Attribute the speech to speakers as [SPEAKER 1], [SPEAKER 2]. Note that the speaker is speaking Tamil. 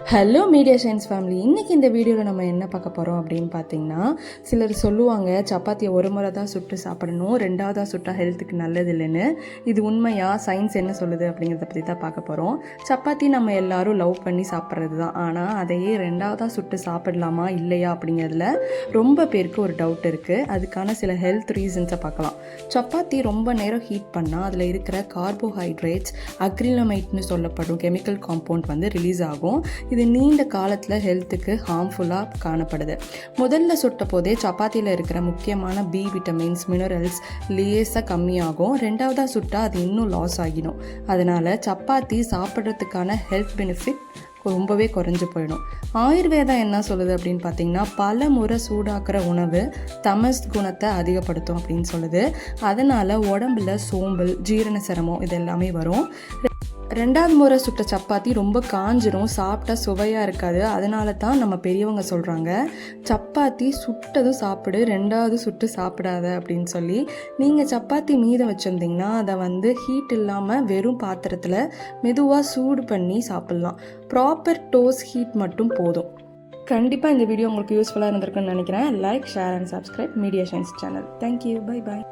[SPEAKER 1] ஹலோ மீடியா சயின்ஸ் ஃபேமிலி இன்றைக்கி இந்த வீடியோவில் நம்ம என்ன பார்க்க போகிறோம் அப்படின்னு பார்த்தீங்கன்னா சிலர் சொல்லுவாங்க சப்பாத்தியை ஒரு முறை தான் சுட்டு சாப்பிடணும். ரெண்டாவதாக சுட்டால் ஹெல்த்துக்கு நல்லது இல்லைன்னு. இது உண்மையாக சயின்ஸ் என்ன சொல்லுது அப்படிங்கிறத பற்றி தான் பார்க்க போகிறோம் சப்பாத்தி நம்ம எல்லாரும் லவ் பண்ணி சாப்பிட்றது தான். ஆனால் அதையே ரெண்டாவதாக சுட்டு சாப்பிடலாமா? இல்லையா? அப்படிங்கிறதுல ரொம்ப பேருக்கு ஒரு டவுட் இருக்குது அதுக்கான சில ஹெல்த் ரீசன்ஸை பார்க்கலாம். சப்பாத்தி ரொம்ப நேரம் ஹீட் பண்ணால் அதில் இருக்கிற கார்போஹைட்ரேட்ஸ் அக்ரிலமைட்னு சொல்லப்படும் கெமிக்கல் காம்பவுண்ட் வந்து ரிலீஸ் ஆகும். இது நீண்ட காலத்தில் ஹெல்த்துக்கு ஹார்ம்ஃபுல்லாக காணப்படுது. முதல்ல சுட்ட போதே சப்பாத்தியில் இருக்கிற முக்கியமான பி விட்டமின்ஸ் மினரல்ஸ் லேசாக கம்மியாகும். ரெண்டாவதாக சுட்டால் அது இன்னும் லாஸ் ஆகிடும். அதனால் சப்பாத்தி சாப்பிட்றதுக்கான ஹெல்த் பெனிஃபிட் ரொம்பவே குறைஞ்சி போயிடும். ஆயுர்வேதம் என்ன சொல்லுது அப்படின்னு பார்த்தீங்கன்னா பல முறை சூடாக்குற உணவு தமஸ் குணத்தை அதிகப்படுத்தும் அப்படின்னு சொல்லுது. அதனால் உடம்புல சோம்பல் ஜீரண சிரமம் இது எல்லாமே வரும். ரெண்டாவது முறை சுட்ட சப்பாத்தி ரொம்ப காஞ்சிரும் சாப்பிட்டா சுவையாக இருக்காது. அதனால தான் நம்ம பெரியவங்க சொல்கிறாங்க சப்பாத்தி சுட்டதும் சாப்பிடு ரெண்டாவது சுட்டு சாப்பிடாத அப்படின்னு சொல்லி. நீங்கள் சப்பாத்தி மீதம் வச்சுருந்தீங்கன்னா அதை வந்து ஹீட் இல்லாமல் வெறும் பாத்திரத்தில் மெதுவாக சூடு பண்ணி சாப்பிட்லாம். ப்ராப்பர் டோஸ் ஹீட் மட்டும் போதும். கண்டிப்பாக இந்த வீடியோ உங்களுக்கு யூஸ்ஃபுல்லாக இருந்திருக்குன்னு நினைக்கிறேன். Like share and subscribe media science channel thank you bye bye